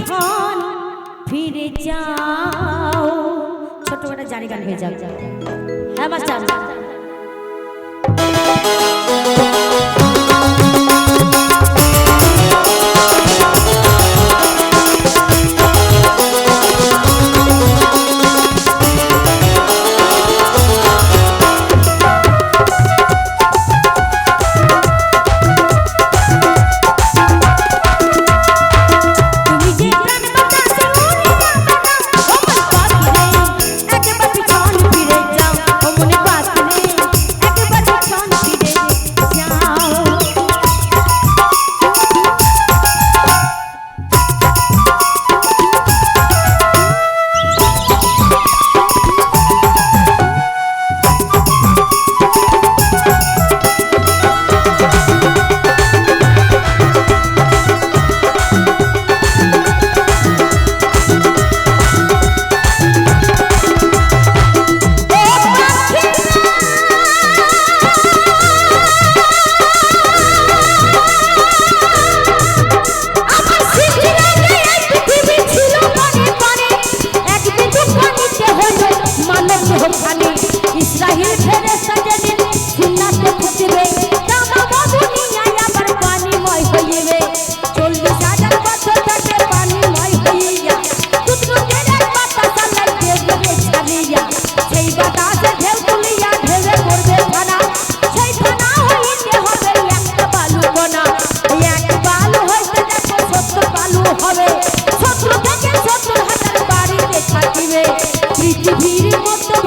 পেছন ফিরে যাও। ছোটবেলা জানি গান হয়ে যাও হ্যাঁ মাস্টার ভিড় মতো